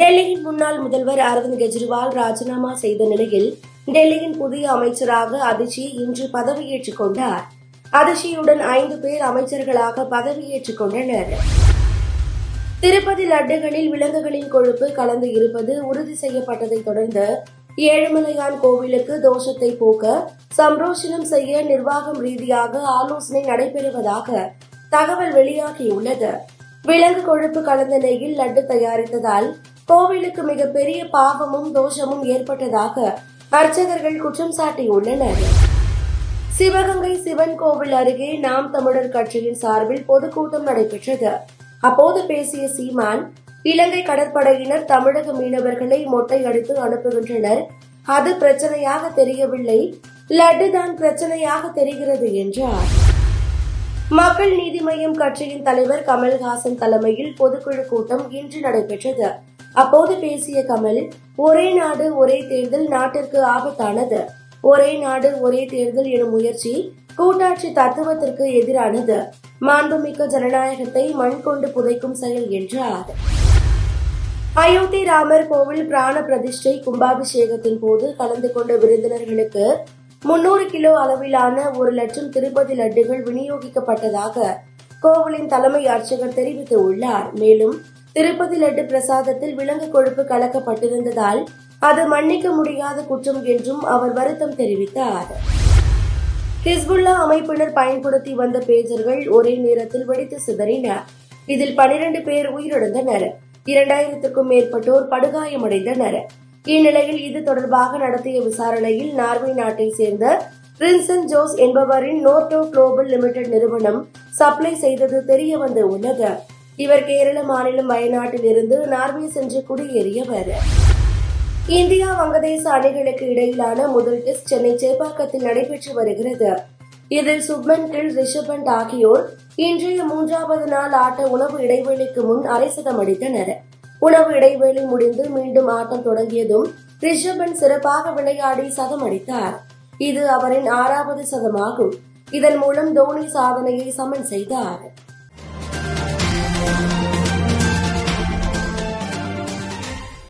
டெல்லியின் முன்னாள் முதல்வர் அரவிந்த் கெஜ்ரிவால் ராஜினாமா செய்த நிலையில் டெல்லியின் புதிய அமைச்சராக அதிஷி இன்று பதவியேற்றுக் கொண்டார். அதிஷியுடன் ஐந்து பேர் அமைச்சர்களாக பதவியேற்றுக் கொண்டனர். திருப்பதி லட்டுகளில் விலங்குகளின் கொழுப்பு கலந்து இருப்பது உறுதி செய்யப்பட்டதைத் தொடர்ந்து ஏழுமலையான் கோவிலுக்கு தோஷத்தை போக்க சம்ரோஷனம் செய்ய நிர்வாகம் ரீதியாக ஆலோசனை நடைபெறுவதாக தகவல் வெளியாகியுள்ளது. விலங்கு கொழுப்பு கலந்த நெய்யில் லட்டு தயாரித்ததால் கோவிலுக்கு மிகப்பெரிய பாவமும் தோஷமும் ஏற்பட்டதாக அர்ச்சகர்கள் குற்றம் சாட்டியுள்ளனர். சிவகங்கை சிவன் கோவில் அருகே நாம் தமிழர் கட்சியின் சார்பில் பொதுக்கூட்டம் நடைபெற்றது. அப்போது பேசிய சீமான் இலங்கை கடற்படையினர் தமிழக மீனவர்களை மொட்டை அடித்து அனுப்புகின்றனர். அது பிரச்சனையாக தெரியவில்லை. லட்டு தான் பிரச்சனையாக தெரிகிறது என்றார். மக்கள் நீதி மய்யம் கட்சியின் தலைவர் கமல்ஹாசன் தலைமையில் பொதுக்குழு கூட்டம் இன்று நடைபெற்றது. அப்போது பேசிய கமல் ஒரே நாடு ஒரே தேர்தல் நாட்டிற்கு ஆபத்தானது. ஒரே நாடு ஒரே தேர்தல் எனும் முயற்சி கூட்டாட்சி தத்துவத்திற்கு எதிரானது. மாண்புமிக்க ஜனநாயகத்தை மண் கொண்டு புதைக்கும் செயல் என்றார். அயோத்தி ராமர் கோவில் பிராண பிரதிஷ்டை கும்பாபிஷேகத்தின் போது கலந்து கொண்ட விருந்தினர்களுக்கு முன்னூறு கிலோ அளவிலான ஒரு லட்சம் திருப்பதி லட்டுகள் விநியோகிக்கப்பட்டதாக கோவிலின் தலைமை அர்ச்சகர் தெரிவித்துள்ளார். மேலும் திருப்பதி லட்டு பிரசாதத்தில் விலங்கு கொழுப்பு கலக்கப்பட்டிருந்ததால் அது மன்னிக்க முடியாத குற்றம் என்றும் அவர் வருத்தம் தெரிவித்தார். ஹிஸ்புல்லா அமைப்பினர் பயன்படுத்தி வந்த பேஜர்கள் ஒரே நேரத்தில் வெடித்து சிதறின. இதில் பனிரெண்டு பேர் உயிரிழந்தனர். இரண்டாயிரத்துக்கும் மேற்பட்டோர் படுகாயமடைந்தனர். இந்நிலையில் இது தொடர்பாக நடத்திய விசாரணையில் நார்வே நாட்டை சேர்ந்த பிரின்சன் ஜோஸ் என்பவரின் நோட்டோ குளோபல் லிமிடெட் நிறுவனம் சப்ளை செய்தது தெரியவந்து உள்ளது. இவர் கேரள மாநிலம் வயநாட்டில் இருந்து நார்வே சென்று குடியேறியவர். இந்தியா வங்கதேச அணிகளுக்கு இடையிலான முதல் டெஸ்ட் சென்னை சேப்பாக்கத்தில் நடைபெற்று வருகிறது. இதில் சுப்மன் கில் ரிஷப் பண்ட் ஆகியோர் இன்றைய மூன்றாவது நாள் ஆட்ட உணவு இடைவெளிக்கு முன் அரை சதம் அடித்தனர். உணவு இடைவேளை முடிந்து மீண்டும் ஆட்டம் தொடங்கியதும் ரிஷப் பண்ட் சிறப்பாக விளையாடி சதம் அடித்தார். இது அவரின் ஆறாவது சதமாகும். இதன் மூலம் தோனி சாதனையை சமன் செய்தார்.